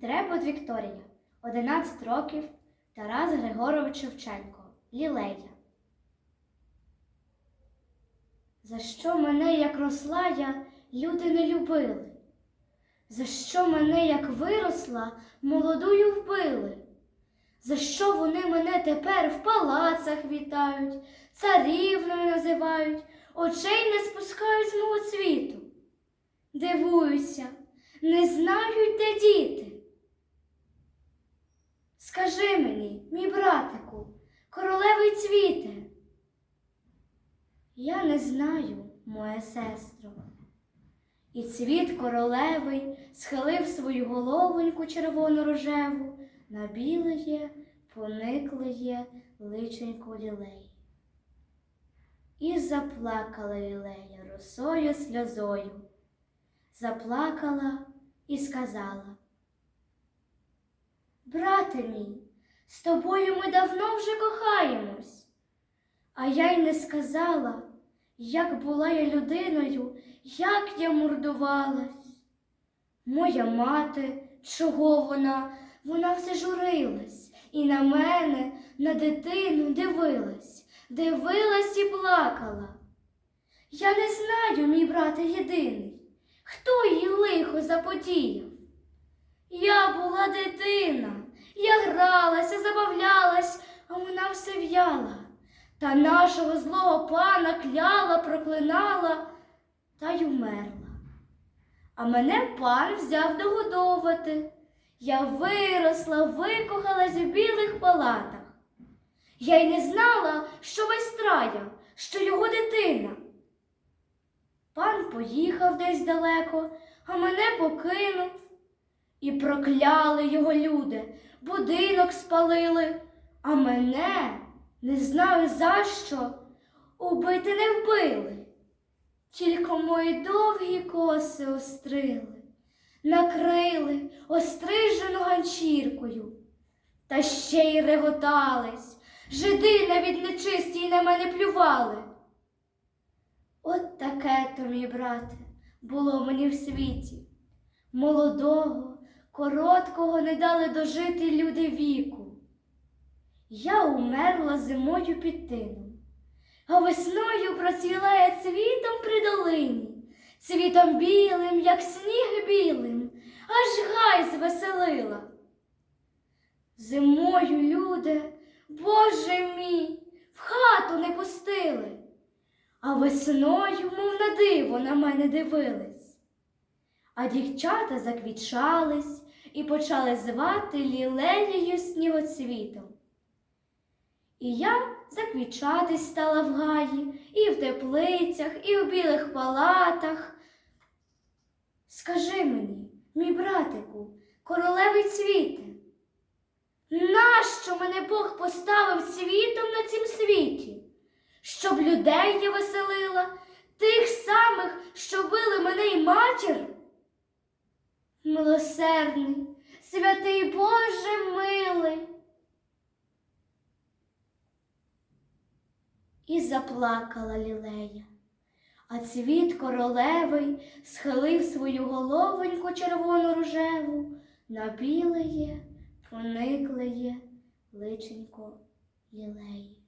Дребот Вікторія, 11 років, Тарас Григорович Шевченко, Лілея. За що мене, як росла я, люди не любили? За що мене, як виросла, молодою вбили? За що вони мене тепер в палацах вітають, царівною називають, очей не спускають з мого світу? Дивуюся, не знають, де діти. Скажи мені, мій братику, королевий цвіте. Я не знаю, моя сестро. І цвіт королевий схилив свою головоньку червоно-рожеву на білеє, пониклеє личенько лілей. І заплакала лілея росою сльозою, заплакала і сказала. Брате мій, з тобою ми давно вже кохаємось, а я й не сказала, як була я людиною, як я мордувалась. Моя мати, чого вона, вона все журилась і на мене, на дитину дивилась, дивилась і плакала. Я не знаю, мій брате єдиний, хто їй лихо заподіяв. Я була дитина, я гралася, забавлялась, а вона все в'яла. Та нашого злого пана кляла, проклинала та й умерла. А мене пан взяв догодовувати. Я виросла, викохалась в білих палатах. Я й не знала, що весь страя, що його дитина. Пан поїхав десь далеко, а мене покинув. І прокляли його люди, будинок спалили, а мене, не знаю за що, убити не вбили. Тільки мої довгі коси острили, накрили острижену ганчіркою, та ще й реготались, жиди навіть нечисті й на мене плювали. От таке то, мій брате, було мені в світі. Молодого, короткого не дали дожити люди віку. Я умерла зимою під тином, а весною процвіла я цвітом при долині, цвітом білим, як сніг білим, аж гай звеселила. Зимою люди, Боже мій, в хату не пустили, а весною, мов на диво, на мене дивились. А дівчата заквічались і почали звати лілеєю снігоцвітом. І я заквічатись стала в гаї, і в теплицях, і в білих палатах. Скажи мені, мій братику, королевий цвіте, нащо мене Бог поставив світом на цім світі? Щоб людей я веселила, тих самих, що били мене й матір? Милосердний, святий Боже милий. І заплакала лілея, а цвіт королевий схилив свою головоньку червоно рожеву на білеє, пониклеє личенько лілеї.